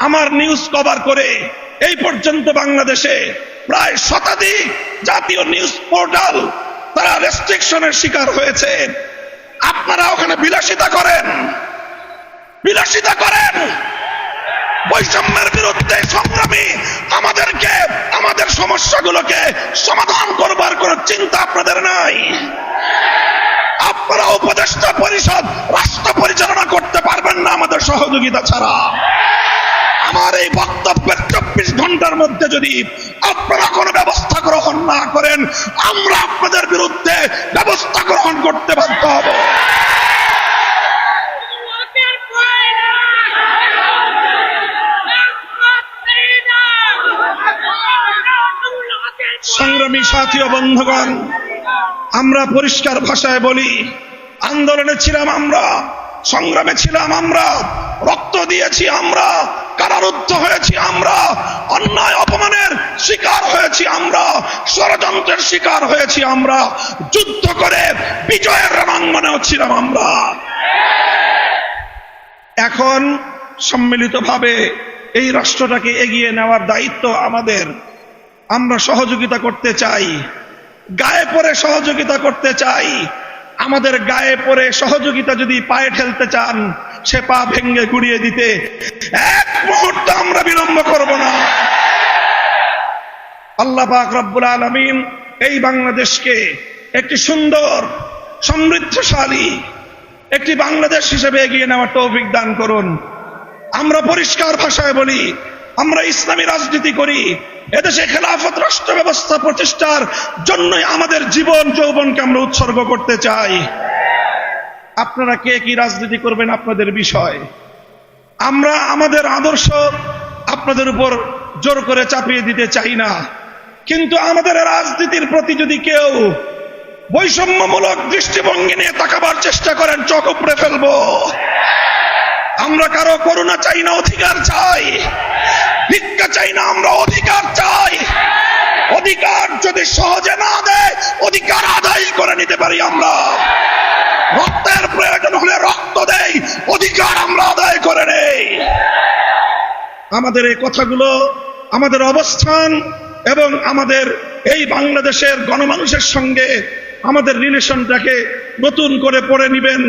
আমার news cover করে এই পর্যন্ত বাংলাদেশে প্রায় শতাধিক জাতীয় নিউজ পোর্টাল তারা রেস্ট্রিকশনের শিকার হয়েছে। আপনারা ওখানে বিলাসিতা করেন। বিলাসিতা করেন। বৈষম্যের বিরুদ্ধে সংগ্রামী আমাদেরকে, আমাদের সমস্যাগুলোকে সমাধান করবার কোন চিন্তা আপনাদের নাই। আপনারা উপদেষ্টা পরিষদ, রাষ্ট্র পরিচালনা করতে পারবেন না আমাদের সহযোগিতা ছাড়া। আমার এই বক্তব্যের চব্বিশ ঘণ্টার মধ্যে যদি আপনারা কোনো ব্যবস্থা গ্রহণ না করেন, আমরা আপনাদের বিরুদ্ধে ব্যবস্থা গ্রহণ করতে বাধ্য হব। সংগ্রামী সাথী ও বন্ধুগণ, আমরা পরিষ্কার ভাষায় বলি, আন্দোলনে ছিলাম আমরা, সংগ্রামে ছিলাম আমরা, রক্ত দিয়েছি আমরা কারারুদ্ধ হয়েছি আমরা, অন্যায় অপমানের শিকার হয়েছি আমরা, ষড়যন্ত্রের শিকার হয়েছি আমরা, যুদ্ধ করে বিজয়ের রণাঙ্গনেও ছিলাম আমরা। এখন সম্মিলিতভাবে এই রাষ্ট্রটাকে এগিয়ে নেওয়ার দায়িত্ব আমাদের। আমরা সহযোগিতা করতে চাই, গায়ে পরে সহযোগিতা করতে চাই। আমাদের গায়ে পরে সহযোগিতা যদি পায়ে ঠেলতে চান, সে পা ভেঙ্গে গুড়িয়ে দিতে এক মুহূর্ত আমরা বিলম্ব করব না। আল্লাহ পাক রব্বুল আলমিন এই বাংলাদেশকে একটি সুন্দর, সমৃদ্ধশালী, একটি বাংলাদেশ হিসেবে এগিয়ে নেওয়ার তৌফিক দান করুন। আমরা পরিষ্কার ভাষায় বলি, আমরা ইসলামী রাজনীতি করি, এদেশে খেলাফত রাষ্ট্র ব্যবস্থা প্রতিষ্ঠার জন্যই আমাদের জীবন, যৌবনকে আমরা উৎসর্গ করতে চাই। আপনারা কে কি রাজনীতি করবেন আপনাদের বিষয়? আমরা আমাদের আদর্শ আপনাদের উপর জোর করে চাপিয়ে দিতে চাই না। কিন্তু আমাদের রাজনীতির প্রতি যদি কেউ বৈষম্যমূলক দৃষ্টিভঙ্গি নিয়ে তাকাবার চেষ্টা করেন, চোখ উপড়ে ফেলব। আমরা কারও করুণা চাই না, অধিকার চাই। ভিক্ষা চাই না, আমরা অধিকার চাই। অধিকার যদি সহজে না দেয়, অধিকার আদায় করে নিতে পারি আমরা। আমাদের এই কথাগুলো, আমাদের অবস্থান এবং আমাদের এই বাংলাদেশের গণমানুষের সঙ্গে আমাদের রিলেশনটাকে নতুন করে পড়ে নিবেন।